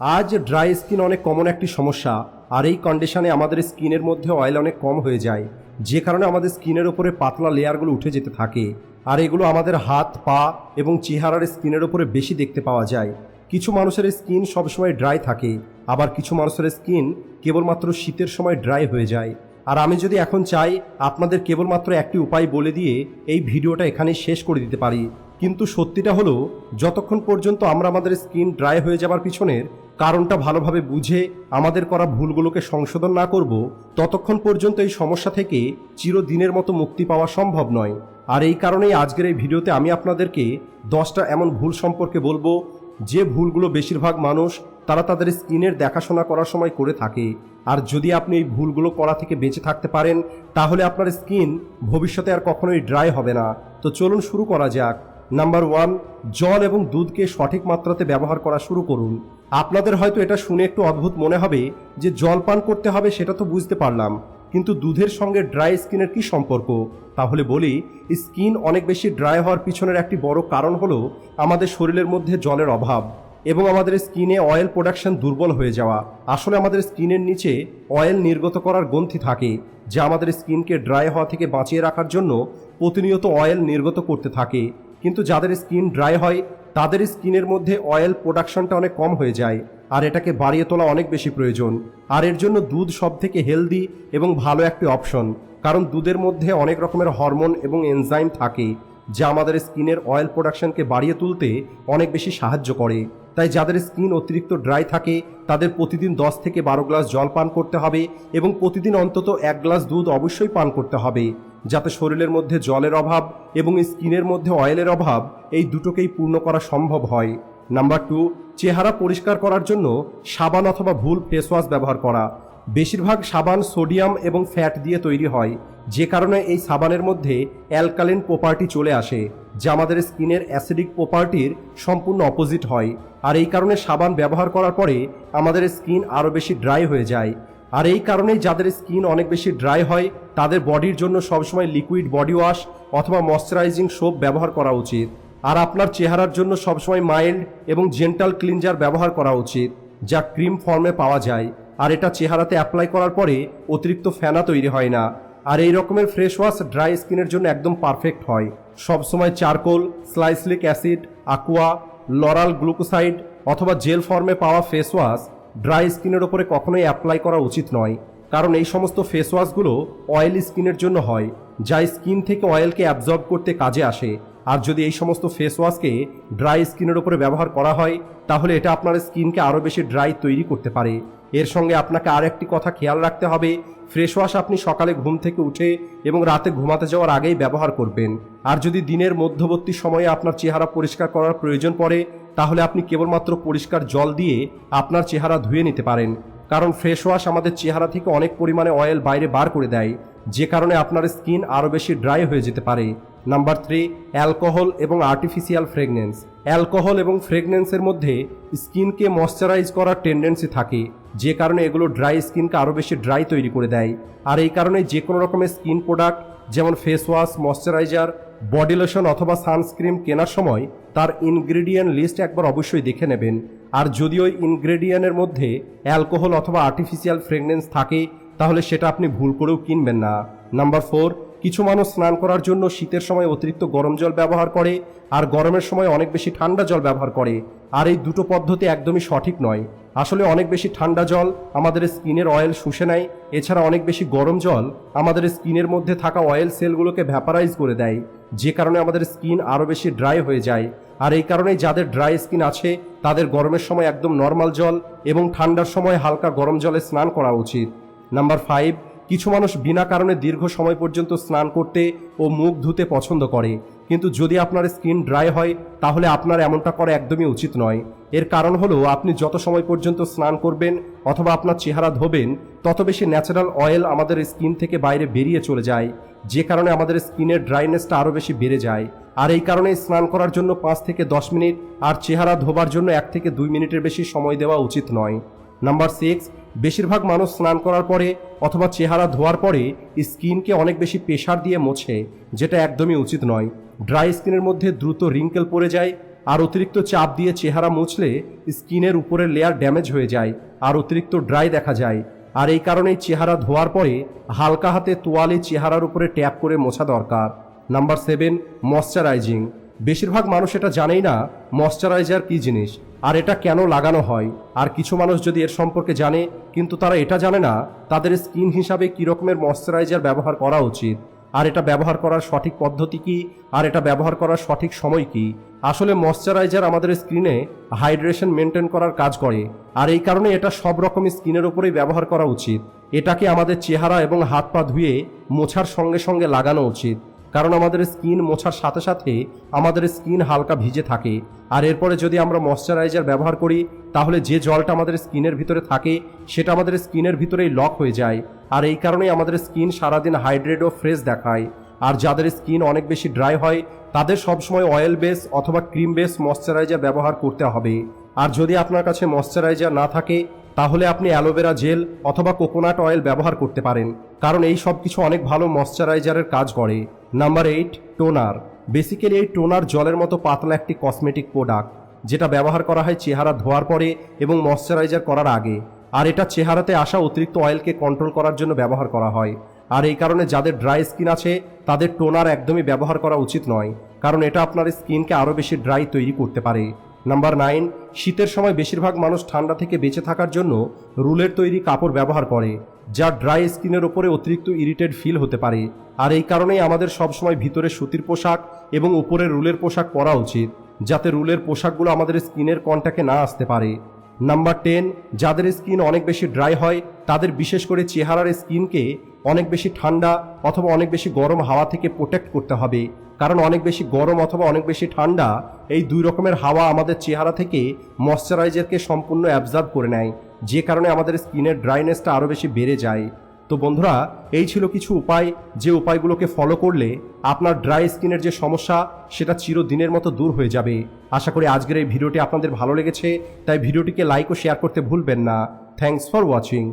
আজ dry skin অনেক common একটি সমস্যা, আর এই কন্ডিশনে আমাদের স্কিনের মধ্যে অয়েল অনেক কম হয়ে যায়, যে কারণে আমাদের স্কিনের উপরে পাতলা লেয়ারগুলো উঠে যেতে থাকে, আর এগুলো আমাদের হাত, পা এবং চেহারার স্কিনের উপরে বেশি দেখতে পাওয়া যায়। কিছু মানুষের স্কিন সবসময় ড্রাই থাকে, আবার কিছু মানুষের স্কিন কেবলমাত্র শীতের সময় ড্রাই হয়ে যায়। আর আমি যদি এখন চাই, আপনাদের কেবলমাত্র একটি উপায় বলে দিয়ে এই ভিডিওটা এখানেই শেষ করে দিতে পারি। কিন্তু সত্যিটা হলো, যতক্ষণ পর্যন্ত আমরা আমাদের স্কিন ড্রাই হয়ে যাবার পিছনের কারণটা ভালোভাবে বুঝে আমাদের করা ভুলগুলোকে সংশোধন না করব, ততক্ষণ পর্যন্ত এই সমস্যা থেকে চিরদিনের মতো মুক্তি পাওয়া সম্ভব নয়। আর এই কারণেই আজকের এই ভিডিওতে আমি আপনাদেরকে দশটা এমন ভুল সম্পর্কে বলব, যে ভুলগুলো বেশিরভাগ মানুষ তারা তাদের স্কিনের দেখাশোনা করার সময় করে থাকে। আর যদি আপনি এই ভুলগুলো করা থেকে বেঁচে থাকতে পারেন, তাহলে আপনার স্কিন ভবিষ্যতে আর কখনোই ড্রাই হবে না। তো চলুন শুরু করা যাক। নাম্বার ওয়ান জল এবং দুধকে সঠিক মাত্রাতে ব্যবহার করা শুরু করুন। আপনাদের হয়তো এটা শুনে একটু অদ্ভুত মনে হবে যে জল পান করতে হবে সেটা তো বুঝতে পারলাম। কিন্তু দুধের সঙ্গে ড্রাই স্কিনের কি সম্পর্ক? তাহলে বলি, স্কিন অনেক বেশি ড্রাই হওয়ার পিছনের একটি বড় কারণ হলো আমাদের শরীরের মধ্যে জলের অভাব এবং আমাদের স্কিনে অয়েল প্রোডাকশন দুর্বল হয়ে যাওয়া। আসলে আমাদের স্কিনের নিচে অয়েল নির্গত করার গ্রন্থি থাকে, যা আমাদের স্কিনকে ড্রাই হওয়া থেকে বাঁচিয়ে রাখার জন্য প্রতিনিয়ত অয়েল নির্গত করতে থাকে। কিন্তু যাদের স্কিন ড্রাই হয়, তাদের স্কিনের মধ্যে অয়েল প্রোডাকশনটা অনেক কম হয়ে যায়, আর এটাকে বাড়িয়ে তোলা অনেক বেশি প্রয়োজন। আর এর জন্য দুধ সব থেকে হেলদি এবং ভালো একটি অপশন কারণ দুধের মধ্যে অনেক রকমের হরমোন এবং এনজাইম থাকে, যা আমাদের স্কিনের অয়েল প্রোডাকশনকে বাড়িয়ে তুলতে অনেক বেশি সাহায্য করে। তাই যাদের স্কিন অতিরিক্ত ড্রাই থাকে, তাদের প্রতিদিন দশ থেকে বারো গ্লাস জল পান করতে হবে এবং প্রতিদিন অন্তত এক গ্লাস দুধ অবশ্যই পান করতে হবে। যাতে শরীরের মধ্যে জলের অভাব এবং স্কিনের মধ্যে অয়েলের অভাব এই দুটোকেই পূর্ণ করা সম্ভব হয়। নাম্বার টু, চেহারা পরিষ্কার করার জন্য সাবান অথবা ভুল ফেস ওয়াশ ব্যবহার করা। বেশিরভাগ সাবান সোডিয়াম এবং ফ্যাট দিয়ে তৈরি হয়, যে কারণে এই সাবানের মধ্যে অ্যালকালিন প্রপার্টি চলে আসে, যা আমাদের স্কিনের অ্যাসিডিক প্রপার্টির সম্পূর্ণ অপোজিট হয়। আর এই কারণে সাবান ব্যবহার করার পরে আমাদের স্কিন আরও বেশি ড্রাই হয়ে যায়। আর এই কারণেই যাদের স্কিন অনেক বেশি ড্রাই হয়, তাদের বডির জন্য সবসময় লিকুইড বডি ওয়াশ অথবা ময়শ্চারাইজিং সোপ ব্যবহার করা উচিত। আর আপনার চেহারার জন্য সবসময় মাইল্ড এবং জেন্টাল ক্লিনজার ব্যবহার করা উচিত, যা ক্রিম ফর্মে পাওয়া যায়। আর এটা চেহারাতে অ্যাপ্লাই করার পরে অতিরিক্ত ফেনা তৈরি হয় না। আর এই রকমের ফ্রেশ ওয়াশ ড্রাই স্কিনের জন্য একদম পারফেক্ট হয়। সবসময় charcoal salicylic acid, aqua, lauryl glucoside অথবা জেল ফর্মে পাওয়া ফেস ওয়াশ ড্রাই স্কিনের ওপরে কখনোই অ্যাপ্লাই করা উচিত নয়, কারণ এই সমস্ত ফেস ওয়াশগুলো অয়েলি স্কিনের জন্য হয়, যা স্কিন থেকে অয়েলকে অ্যাবজর্ব করতে কাজে আসে। আর যদি এই সমস্ত ফেস ওয়াশকে ড্রাই স্কিনের উপরে ব্যবহার করা হয়, তাহলে এটা আপনার স্কিনকে আরও বেশি ড্রাই তৈরি করতে পারে। এর সঙ্গে আপনাকে আর একটি কথা খেয়াল রাখতে হবে ফ্রেশ ওয়াশ আপনি সকালে ঘুম থেকে উঠে এবং রাতে ঘুমাতে যাওয়ার আগেই ব্যবহার করবেন। আর যদি দিনের মধ্যবর্তী সময়ে আপনার চেহারা পরিষ্কার করার প্রয়োজন পড়ে, তাহলে আপনি কেবলমাত্র পরিষ্কার জল দিয়ে আপনার চেহারা ধুয়ে নিতে পারেন। কারণ ফ্রেশ ওয়াশ আমাদের চেহারা থেকে অনেক পরিমাণে অয়েল বাইরে বার করে দেয়, যে কারণে আপনার স্কিন আরও বেশি ড্রাই হয়ে যেতে পারে। নাম্বার থ্রি অ্যালকোহল এবং আর্টিফিশিয়াল ফ্রেগনেন্স অ্যালকোহল এবং ফ্রেগনেন্সের মধ্যে স্কিনকে ময়শ্চারাইজ করার টেন্ডেন্সি থাকে, যে কারণে এগুলো ড্রাই স্কিনকে আরও বেশি ড্রাই তৈরি করে দেয়। আর এই কারণে যে কোনো রকমের স্কিন প্রোডাক্ট যেমন face wash moisturiser body lotion অথবা সানস্ক্রিন কেনার সময় তার ইনগ্রেডিয়েন্ট লিস্ট একবার অবশ্যই দেখে নেবেন। আর যদি ওই ইনগ্রেডিয়েন্টের মধ্যে অ্যালকোহল অথবা আর্টিফিশিয়াল ফ্রেগনেন্স থাকে, তাহলে সেটা আপনি ভুল করেও কিনবেন না। নাম্বার ফোর কিছু মানুষ স্নান করার জন্য শীতের সময় অতিরিক্ত গরম জল ব্যবহার করে, আর গরমের সময় অনেক বেশি ঠান্ডা জল ব্যবহার করে। আর এই দুটো পদ্ধতি একদমই সঠিক নয়। আসলে অনেক বেশি ঠান্ডা জল আমাদের স্কিনের অয়েল শুষে নেয়, এছাড়া অনেক বেশি গরম জল আমাদের স্কিনের মধ্যে থাকা অয়েল সেলগুলোকে ভ্যাপারাইজ করে দেয়, যে কারণে আমাদের স্কিন আরও বেশি ড্রাই হয়ে যায়। আর এই কারণেই যাদের ড্রাই স্কিন আছে, তাদের গরমের সময় একদম নর্মাল জল এবং ঠান্ডার সময় হালকা গরম জলে স্নান করা উচিত। নাম্বার ফাইভ কিছু মানুষ বিনা কারণে দীর্ঘ সময় পর্যন্ত স্নান করতে ও মুখ ধুতে পছন্দ করে। কিন্তু যদি আপনার স্কিন ড্রাই হয়, তাহলে আপনার এমনটা করা একদমই উচিত নয়। এর কারণ হলো, আপনি যত সময় পর্যন্ত স্নান করবেন অথবা আপনার চেহারা ধোবেন, তত বেশি ন্যাচারাল অয়েল আমাদের স্কিন থেকে বাইরে বেরিয়ে চলে যায়। যে কারণে আমাদের স্কিনের ড্রাইনেসটা আরও বেশি বেড়ে যায়। আর এই কারণে স্নান করার জন্য পাঁচ থেকে দশ মিনিট আর চেহারা ধোবার জন্য এক থেকে দুই মিনিটের বেশি সময় দেওয়া উচিত নয়। নাম্বার সিক্স বেশিরভাগ মানুষ স্নান করার পরে অথবা চেহারা ধোয়ার পরে স্কিনকে অনেক বেশি প্রেশার দিয়ে মোছে, যেটা একদমই উচিত নয়। ড্রাই স্কিনের মধ্যে দ্রুত রিঙ্কেল পড়ে যায় আর অতিরিক্ত চাপ দিয়ে চেহারা মুছলে স্কিনের উপরের লেয়ার ড্যামেজ হয়ে যায় আর অতিরিক্ত ড্রাই দেখা যায়। আর এই কারণেই চেহারা ধোয়ার পরে হালকা হাতে তোয়ালে চেহারার উপরে ট্যাপ করে মোছা দরকার। নাম্বার সেভেন ময়শ্চারাইজিং বেশিরভাগ মানুষ এটা জানেই না ময়শ্চারাইজার কী জিনিস, আর এটা কেন লাগানো হয়, আর কিছু মানুষ যদি এর সম্পর্কে জানে, কিন্তু তারা এটা জানে না, তাদের স্কিন হিসাবে কী রকমের ময়শ্চারাইজার ব্যবহার করা উচিত, আর এটা ব্যবহার করার সঠিক পদ্ধতি কি, আর এটা ব্যবহার করার সঠিক সময় কি? আসলে ময়শ্চারাইজার আমাদের স্কিনে হাইড্রেশন মেনটেন করার কাজ করে, আর এই কারণে এটা সব রকম স্কিনের উপরেই ব্যবহার করা উচিত, এটাকে আমাদের চেহারা এবং হাত পা ধুয়ে মোছার সঙ্গে সঙ্গে লাগানো উচিত। কারণ আমাদের স্কিন মোছার সাথে সাথে আমাদের স্কিন হালকা ভিজে থাকে। আর এরপরে যদি আমরা ময়শ্চারাইজার ব্যবহার করি, তাহলে যে জলটা আমাদের স্কিনের ভিতরে থাকে, সেটা আমাদের স্কিনের ভিতরেই লক হয়ে যায়। আর এই কারণেই আমাদের স্কিন সারাদিন হাইড্রেট ও ফ্রেশ দেখায়। আর যাদের স্কিন অনেক বেশি ড্রাই হয়, তাদের সবসময় অয়েল বেস অথবা ক্রিম বেস ময়শ্চারাইজার ব্যবহার করতে হবে। আর যদি আপনার কাছে ময়শ্চারাইজার না থাকে তাহলে আপনি অ্যালোভেরা জেল অথবা কোকোনাট অয়েল ব্যবহার করতে পারেন, কারণ এই সব কিছু অনেক ভালো ময়শ্চারাইজারের কাজ করে। Number eight, toner. বেসিক্যালি এই টোনার জলের মতো পাতলা একটি কসমেটিক প্রোডাক্ট, যেটা ব্যবহার করা হয় চেহারা ধোয়ার পরে এবং ময়শ্চারাইজার করার আগে। আর এটা চেহারাতে আসা অতিরিক্ত অয়েলকে কন্ট্রোল করার জন্য ব্যবহার করা হয়। আর এই কারণে যাদের ড্রাই স্কিন আছে, তাদের টোনার একদমই ব্যবহার করা উচিত নয়, কারণ এটা আপনার স্কিনকে আরও বেশি ড্রাই তৈরি করতে পারে। নাম্বার নাইন শীতের সময় বেশিরভাগ মানুষ ঠান্ডা থেকে বেঁচে থাকার জন্য রুলের তৈরি কাপড় ব্যবহার করে, যা ড্রাই স্কিনের ওপরে অতিরিক্ত ইরিটেড ফিল হতে পারে। আর এই কারণেই আমাদের সবসময় ভিতরে সুতির পোশাক এবং উপরে রুলের পোশাক পরা উচিত, যাতে রুলের পোশাকগুলো আমাদের স্কিনের কন্ট্যাক্টে না আসতে পারে। নাম্বার টেন যাদের স্কিন অনেক বেশি ড্রাই হয়, তাদের বিশেষ করে চেহারার স্কিনকে অনেক বেশি ঠান্ডা অথবা অনেক বেশি গরম হাওয়া থেকে প্রোটেক্ট করতে হবে। কারণ অনেক বেশি গরম অথবা অনেক বেশি ঠান্ডা এই দুই রকমের হাওয়া আমাদের চেহারা থেকে ময়শ্চারাইজারকে সম্পূর্ণ অ্যাবজার্ভ করে নেয়, যে কারণে আমাদের স্কিনের ড্রাইনেসটা আরও বেশি বেড়ে যায়। তো বন্ধুরা, এই ছিল কিছু উপায়, যে উপায়গুলোকে ফলো করলে আপনার ড্রাই স্কিনের যে সমস্যা, সেটা চিরদিনের মতো দূর হয়ে যাবে। আশা করি আজকের এই ভিডিওটি আপনাদের ভালো লেগেছে, তাই ভিডিওটিকে লাইক ও শেয়ার করতে ভুলবেন না। Thanks for watching